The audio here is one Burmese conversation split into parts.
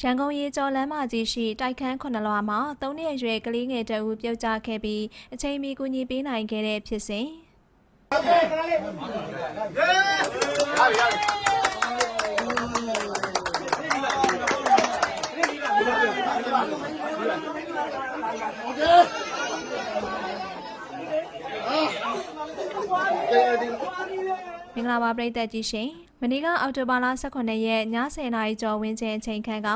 ရန်ကုန်ရေကျော်လမ်းမကြီးရှိတိုက်ခန်းခုနှစ်လွှာမှာသုံးနှစ်အရွယ်ကလေးငယ်တအူပြုတ်ကျခဲ့ပြီးအချိန်မီကူညီပေးနိုင်ခဲ့တဲ့ဖြစ်စဉ်မင်္ဂလာပါပရိသတ်ကြီးရှင် မနေ့ကအောက်တိုဘာလ18ရက်ည10:00နာရီကျော်ဝန်းကျင်အချိန်ခန့်က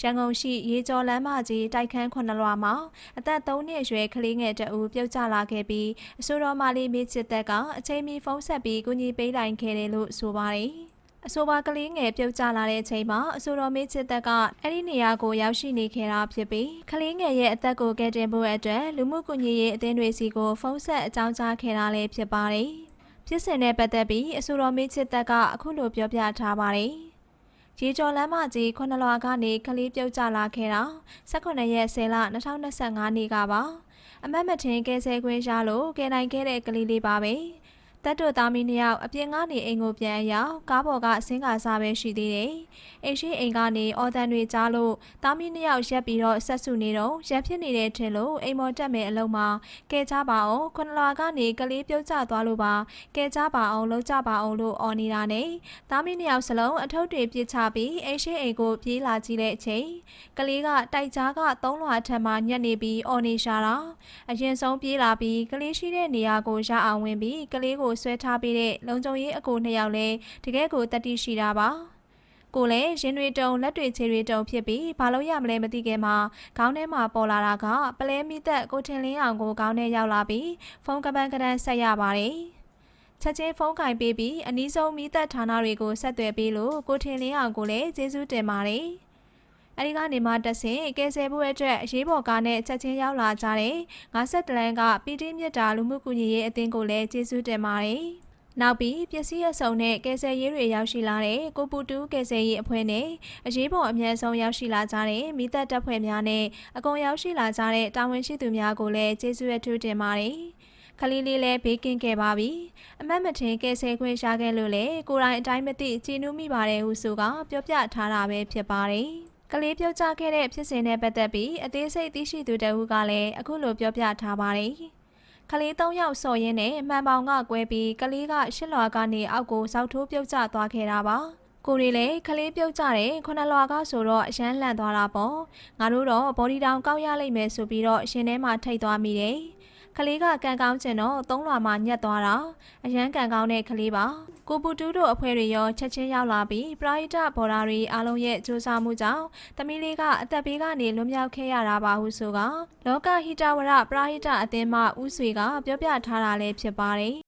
ရန်ကုန်ရှိရေကျော်လမ်းမကြီးတိုက်ခန်းခုနှစ်လွှာမှာအသက်3နှစ်အရွယ်ကလေးငယ်တအူပြုတ်ကျလာခဲ့ပြီးအဆိုတော်မလေးမိချစ်သက်ကအချိန်မီဖုန်းဆက်ပြီးကူညီပေးနိုင်ခဲ့တယ်လို့ဆိုပါတယ်အဆိုပါကလေးငယ်ပြုတ်ကျလာတဲ့အချိန်မှာအဆိုတော်မေးချစ်သက်ကအဲ့ဒီနေရာကိုရောက်ရှိနေခဲ့တာဖြစ်ပြီးကလေးငယ်ရဲ့အသက်ကိုကယ်တင်ဖို့အတွက်လူမှုကူညီရေးအသင်းတွေစီကိုဖုန်းဆက်အကြောင်းကြားခဲ့တာလည်းဖြစ်ပါတယ်။ ဖြစ်စဉ်နဲ့ပတ်သက်ပြီးအဆိုတော်မေးချစ်သက်ကအခုလိုပြောပြထားပါတယ်။ရေကျော်လမ်းမကြီးခုနှစ်လွှာကနေကလေးပြုတ်ကျလာခဲ့တာ18ရက်10လ2025နေ့ကပါအမတ်မထင်ကဲဆဲခွင့်ရလို့ကယ်နိုင်ခဲ့တဲ့ကလေးလေးပါပဲ တက်တို့သားမီးနှစ်ယောက်အပြင်ကနေအိမ်ကိုပြန်ရောက်ကားပေါ်ကအစင်းကာစားပဲရှိသေးတယ်အိမ်ရှိအိမ်ကနေအော်တန်တွေကြားလို့သားမီးနှစ်ယောက်ရက်ပြီးတော့ဆက်စုနေတော့ရက်ဖြစ်နေတဲ့ထင်လို့အိမ်မော်တက်မယ်အလုံးမှာကဲကြပါအောင်ခုနလွာကနေကလေးပြုတ်ကျသွားလို့ပါကဲကြပါအောင်လုံးကြပါအောင်လို့အော်နေတာနဲ့သားမီးနှစ်ယောက်စလုံးအထုပ်တွေပြစ်ချပြီးအိမ်ရှိအိမ်ကိုပြေးလာကြည့်တဲ့အချိန်ကလေးကတိုက်ကြားကသုံးလွာထက်မှညက်နေပြီးအော်နေရှာတာအရင်ဆုံးပြေးလာပြီးကလေးရှိတဲ့နေရာကိုရအောင်ဝင်ပြီးကလေးကိုဆွဲထားပြီးတဲ့လုံခြုံရေးအကူနှစ်ယောက်လည်းတကယ်ကိုတတိရှိတာပါကိုလည်းရင်တွေတုံလက်တွေခြေတွေတုံဖြစ်ပြီးဘာလို့ရမလဲမသိခင်မှာခေါင်းထဲမှာပေါ်လာတာကပလဲမိသက်ကိုထင်လင်းအောင်ကိုခေါင်းထဲရောက်လာပြီးဖုန်းကပန်းကပန်းဆက်ရပါတယ်ချက်ချင်းဖုန်းကင်ပေးပြီးအနီးဆုံးမိသက်ဌာနတွေကိုဆက်သွယ်ပေးလို့ကိုထင်လင်းအောင်ကိုလည်းကျေးဇူးတင်ပါတယ် အဲဒီကနေမှတက်ဆင်ကယ်ဆယ်ဖို့အတွက်အရေးပေါ်ကားနဲ့ချက်ချင်းရောက်လာကြတဲ့50လန်းကပီတီမြတ်တာလူမှုကူညီရေးအသင်းကိုလည်းကျေးဇူးတင်ပါတယ်။နောက်ပြီးပစ္စည်းအစုံနဲ့ကယ်ဆယ်ရေးတွေရောက်ရှိလာတဲ့ကိုပူတူးကယ်ဆယ်ရေးအဖွဲ့နဲ့အရေးပေါ်အမြဲဆုံးရောက်ရှိလာကြတဲ့မိသက်တပ်ဖွဲ့များနဲ့အကုန်ရောက်ရှိလာကြတဲ့တာဝန်ရှိသူများကိုလည်းကျေးဇူးအထူးတင်ပါတယ်။ခလေးလေးလည်းဘေးကင်းခဲ့ပါပြီ။အမတ်မထင်ကယ်ဆယ်ခွင့်ရှာခဲ့လို့လေကိုယ်တိုင်အတိုင်းမသိကြည်နူးမိပါတယ်ဟုဆိုကပြောပြထားတာပဲဖြစ်ပါတယ်။ ကလေးပြောကြခဲ့တဲ့ဖြစ်စဉ်နဲ့ပတ်သက်ပြီးအသေးစိတ်သိရှိသူတဦးကလည်းအခုလိုပြောပြထားပါတယ်။ကလေး၃ယောက်စော်ရင်းနဲ့မှန်ပေါင်ကကွဲပြီးကလေးကရှစ်လွာကနေအောက်ကိုစောက်ထိုးပြုတ်ကျသွားခဲ့တာပါ။ကိုရီလည်းကလေးပြုတ်ကြတယ်ခုနလွာကဆိုတော့အရန်လန့်သွားတာပေါ့ငါတို့တော့ဘော်ဒီတောင်ကောက်ရလိမ့်မယ်ဆိုပြီးတော့ရှင်ထဲမှာထိတ်သွားမိတယ်ကလေးကကန်ကောင်းကျင်တော့သုံးလွာမှာညက်သွားတာအရန်ကန်ကောင်းတဲ့ကလေးပါ ကိုပူတူးတို့အဖွဲ့တွေရောချက်ချင်းရောက်လာပြီးပရာဟိတဘော်ဒါရီအားလုံးရဲ့စူးစမ်းမှုကြောင့်တမီးလေးကအသက်ဘေးကနေလွတ်မြောက်ခဲ့ရတာပါဟုဆိုကလောကဟိတဝရပရာဟိတအသင်းမှဦးဆွေကပြောပြထားတာလည်းဖြစ်ပါတယ်